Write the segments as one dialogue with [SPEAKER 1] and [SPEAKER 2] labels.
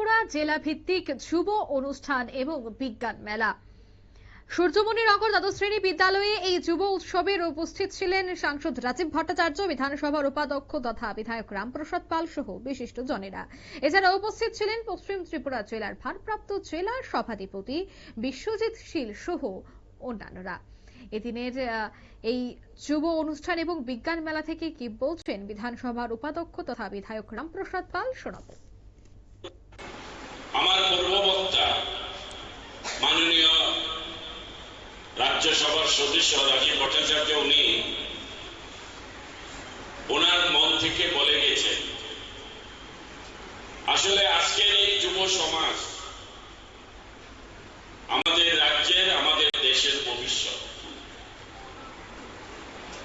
[SPEAKER 1] ত্রিপুরা জেলা ভিত্তিক যুব অনুষ্ঠান এবং বিজ্ঞান মেলা। সূর্যমণিনগর দ্বাদশ শ্রেণি বিদ্যালয়ে এই যুব উৎসবের উপস্থিত ছিলেন সাংসদ রাজীব ভট্টাচার্য, বিধানসভার উপাধ্যক্ষ তথা বিধায়ক রামপ্রসাদ পাল সহ বিশিষ্ট জনেরা। এছাড়া উপস্থিত ছিলেন পশ্চিম ত্রিপুরা জেলার ভারপ্রাপ্ত জেলা সভাধিপতি বিশ্বজিৎ শীল সহ অন্যান্যরা। এদিনের এই যুব অনুষ্ঠান এবং বিজ্ঞান মেলা থেকে কি বলছেন বিধানসভার উপাধ্যক্ষ তথা বিধায়ক রামপ্রসাদ পাল শোনাবো।
[SPEAKER 2] রাজ্যসভার সদস্য রাজীব ভট্টাচার্য উনি ওনার মন থেকে বলে গেছেন আসলে আজকের এই যুব সমাজ আমাদের রাজ্যের, আমাদের দেশের ভবিষ্যৎ।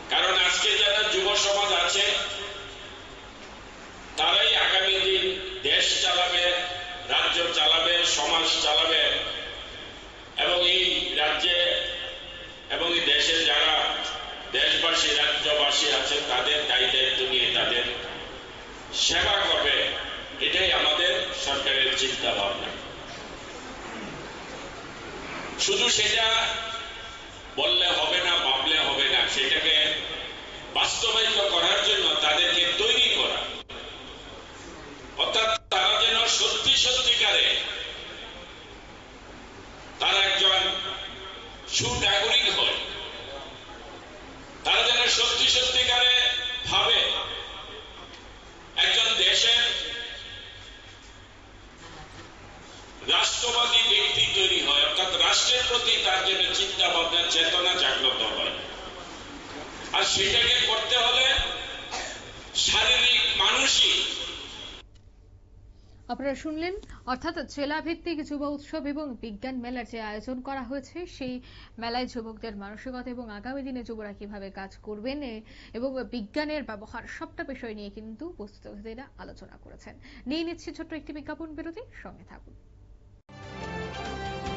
[SPEAKER 2] কারণ আজকে যারা যুব সমাজ আছে, তারাই আগামী দিন দেশ চালাবে, রাজ্য চালাবে, সমাজ চালাবে এবং এই এবং এই দেশে যারা দেশবাসী, রাজ্যবাসী আছে, তাদের দায়ী দায়িত্ব নিয়ে তাদের সেবা করবে, এটাই আমাদের সরকারের চিন্তা ভাবনা শুধু সেটা বললে হবে না, ভাবলে হবে না, সেটাকে বাস্তবায়িত করার জন্য তাদেরকে তৈরি করা। অর্থাৎ তারা যেন সত্যি সত্যিকারে তারা একজন সুনাগরিক হয় সত্যি সত্যিকারে ভাবে একজন দেশের রাষ্ট্রবাদী ব্যক্তি তৈরি হয়, অর্থাৎ রাষ্ট্রের প্রতি তার যেন চিন্তা ভাবনা, চেতনা জাগ্রত হয়। আর সেটাকে করতে হলে শারীরিক, মানসিক
[SPEAKER 1] আপনারা শুনলেন, অর্থাৎ জেলা ভিত্তিক যুব উৎসব এবং বিজ্ঞান মেলার যে আয়োজন করা হয়েছে, সেই মেলায় যুবকদের মানসিকতা এবং আগামী দিনে যুবরা কীভাবে কাজ করবেন এবং বিজ্ঞানের ব্যবহার সবটা বিষয় নিয়ে কিন্তু অতিথিরা আলোচনা করেছেন। নিয়ে নিচ্ছি ছোট্ট একটি বিজ্ঞাপন বিরতি, সঙ্গে থাকুন।